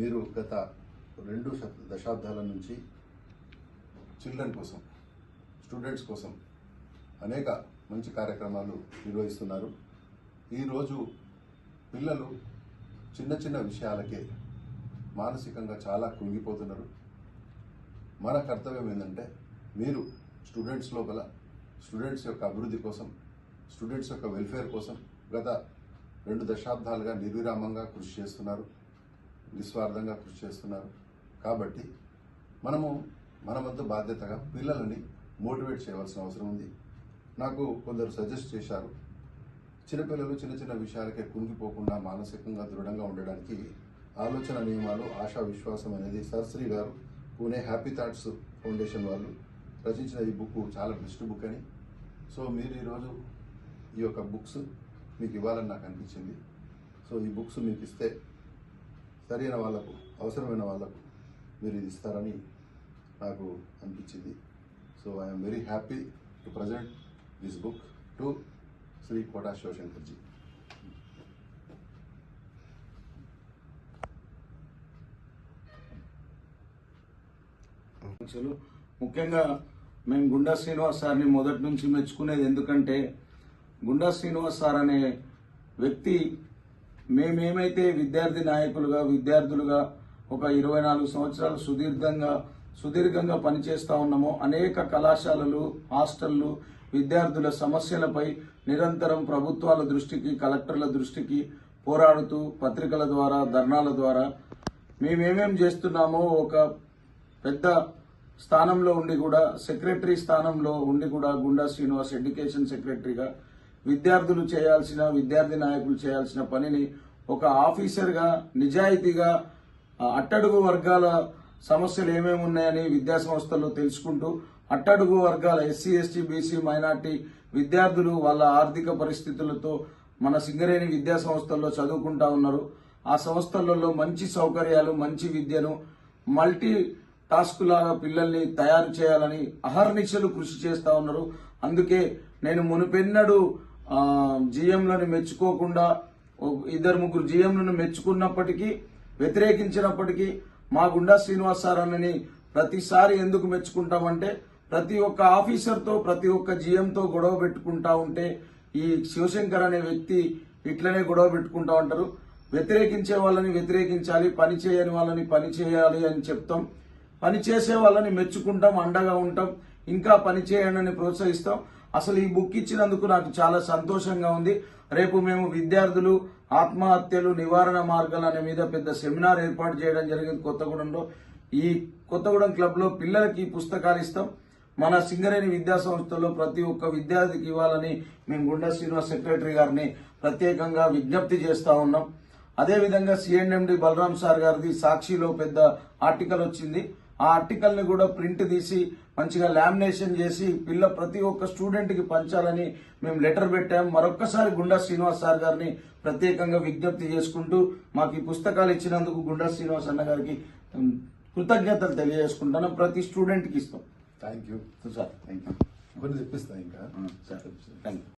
మీరు గత రెండు దశాబ్దాల నుంచి చిల్డ్రన్ కోసం స్టూడెంట్స్ కోసం అనేక మంచి కార్యక్రమాలు నిర్వహిస్తున్నారు. ఈరోజు పిల్లలు చిన్న చిన్న విషయాలకే మానసికంగా చాలా కృంగిపోతున్నారు. మన కర్తవ్యం ఏంటంటే మీరు స్టూడెంట్స్ లోపల స్టూడెంట్స్ యొక్క అభివృద్ధి కోసం స్టూడెంట్స్ యొక్క వెల్ఫేర్ కోసం గత రెండు దశాబ్దాలుగా నిర్విరామంగా కృషి చేస్తున్నారు. నిస్వార్థంగా కృషి చేస్తున్నారు. కాబట్టి మనము మన బాధ్యతగా పిల్లలని మోటివేట్ చేయవలసిన అవసరం ఉంది. నాకు కొందరు సజెస్ట్ చేశారు. చిన్నపిల్లలు చిన్న చిన్న విషయాలకే కుంగిపోకుండా మానసికంగా దృఢంగా ఉండడానికి ఆలోచన నియమాలు ఆశా విశ్వాసం అనేది సర్శ్రీ గారు పూణే హ్యాపీ థాట్స్ ఫౌండేషన్ వాళ్ళు రచించిన ఈ బుక్ చాలా బెస్ట్ బుక్ అని. సో మీరు ఈరోజు ఈ యొక్క బుక్స్ మీకు ఇవ్వాలని నాకు అనిపించింది. సో ఈ బుక్స్ మీకు ఇస్తే సరైన వాళ్ళకు అవసరమైన వాళ్ళకు మీరు ఇది ఇస్తారని నాకు అనిపించింది. So I'm very happy to present this book to Sri Kota Sivashankarji అసలు ముఖ్యంగా మేము గుండా శ్రీనివాస్ సార్ని మొదటి నుంచి మెచ్చుకునేది ఎందుకంటే గుండా శ్రీనివాస్ సార్ అనే వ్యక్తి మేమేమైతే విద్యార్థి నాయకులుగా విద్యార్థులుగా ఒక ఇరవై నాలుగు సంవత్సరాలు సుదీర్ఘంగా సుదీర్ఘంగా పనిచేస్తూ ఉన్నామో అనేక కళాశాలలు హాస్టళ్ళు విద్యార్థుల సమస్యలపై నిరంతరం ప్రభుత్వాల దృష్టికి కలెక్టర్ల దృష్టికి పోరాడుతూ పత్రికల ద్వారా ధర్నాల ద్వారా మేమేమేం చేస్తున్నామో ఒక పెద్ద స్థానంలో ఉండి కూడా సెక్రటరీ స్థానంలో ఉండి కూడా గుండా శ్రీనివాస్ ఎడ్యుకేషన్ సెక్రటరీగా విద్యార్థులు చేయాల్సిన విద్యార్థి నాయకులు చేయాల్సిన పనిని ఒక ఆఫీసర్గా నిజాయితీగా అట్టడుగు వర్గాల సమస్యలు ఏమేమి ఉన్నాయని విద్యా సంస్థల్లో తెలుసుకుంటూ అట్టడుగు వర్గాల ఎస్సీ ఎస్టీ బీసీ మైనార్టీ విద్యార్థులు వాళ్ళ ఆర్థిక పరిస్థితులతో మన సింగరేణి విద్యా సంస్థల్లో చదువుకుంటా ఉన్నారు. ఆ సంస్థలలో మంచి సౌకర్యాలు మంచి విద్యను మల్టీ టాస్క్ లాగా పిల్లల్ని తయారు చేయాలని అహర్నిశలు కృషి చేస్తూ ఉన్నారు. అందుకే నేను మునుపెన్నడు జిఎంలను మెచ్చుకోకుండా ఇద్దరు ముగ్గురు జిఎంలను మెచ్చుకున్నప్పటికీ వ్యతిరేకించినప్పటికీ మా గుండా శ్రీనివాస్ సార్ అన్నని ప్రతిసారి ఎందుకు మెచ్చుకుంటామంటే ప్రతి ఒక్క ఆఫీసర్తో ప్రతి ఒక్క జిఎంతో గొడవ పెట్టుకుంటా ఉంటే ఈ శివశంకర్ అనే వ్యక్తి ఇట్లనే గొడవ పెట్టుకుంటా ఉంటారు. వ్యతిరేకించే వాళ్ళని వ్యతిరేకించాలి పని చేయని వాళ్ళని పని చేయాలి అని చెప్తాం. పని చేసే వాళ్ళని మెచ్చుకుంటాం అండగా ఉంటాం. ఇంకా పని చేయండి అని ప్రోత్సహిస్తాం. అసలు ఈ బుక్ ఇచ్చినందుకు నాకు చాలా సంతోషంగా ఉంది. రేపు మేము విద్యార్థులు ఆత్మహత్యలు నివారణ మార్గాలు అనే మీద పెద్ద సెమినార్ ఏర్పాటు చేయడం జరిగింది కొత్తగూడెంలో. ఈ కొత్తగూడెం క్లబ్లో పిల్లలకి పుస్తకాలు ఇస్తాం. మన సింగరేణి విద్యా సంస్థలో ప్రతి ఒక్క విద్యార్థికి ఇవ్వాలని మేము గుండా శ్రీనివాస్ సెక్రటరీ గారిని ప్రత్యేకంగా విజ్ఞప్తి చేస్తా ఉన్నాం. అదేవిధంగా సిఎన్ఎండి బలరాం సార్ గారిది సాక్షిలో పెద్ద ఆర్టికల్ వచ్చింది. ఆ ఆర్టికల్ని కూడా ప్రింట్ తీసి మంచిగా లామినేషన్ చేసి పిల్ల ప్రతి ఒక్క స్టూడెంట్కి పంచాలని మేము లెటర్ పెట్టాం. మరొక్కసారి గుండా శ్రీనివాస్ సార్ గారిని ప్రత్యేకంగా విజ్ఞప్తి చేసుకుంటూ మాకు ఈ పుస్తకాలు ఇచ్చినందుకు గుండా శ్రీనివాస్ అన్న గారికి కృతజ్ఞతలు తెలియజేసుకుంటాను ప్రతి స్టూడెంట్కి ఇస్తాం. Thank you sir thank you కొన్ని తెప్పిస్తా ఇంకా. Sir thank you